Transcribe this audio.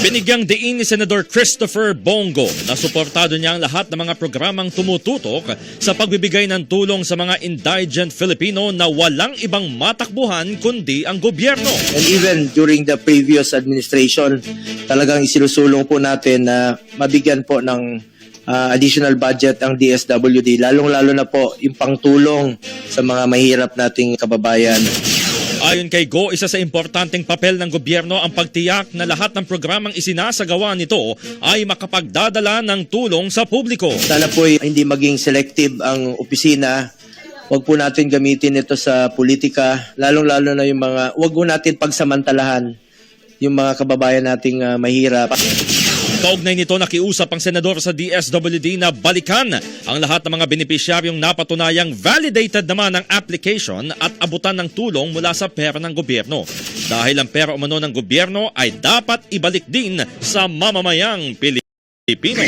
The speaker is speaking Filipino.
Binigyang diin ni Senador Christopher Bongo na suportado niya ang lahat ng mga programang tumututok sa pagbibigay ng tulong sa mga indigent Filipino na walang ibang matakbuhan kundi ang gobyerno. And even during the previous administration, talagang isinusulong po natin na mabigyan po ng ah, additional budget ang DSWD, lalong-lalo na po yung pangtulong sa mga mahirap nating kababayan. Ayon kay Go, isa sa importanteng papel ng gobyerno ang pagtiyak na lahat ng programang isinasagawa nito ay makapagdadala ng tulong sa publiko. Sana po ay hindi maging selective ang opisina. Huwag po natin gamitin ito sa politika, lalong-lalo na yung mga, huwag po natin pagsamantalahan yung mga kababayan nating ah, mahirap. Kaugnay nito nakiusap ang senador sa DSWD na balikan ang lahat ng mga benepisyaryong napatunayang validated naman ang application at abutan ng tulong mula sa pera ng gobyerno. Dahil ang pera umano ng gobyerno ay dapat ibalik din sa mamamayang Pilipino.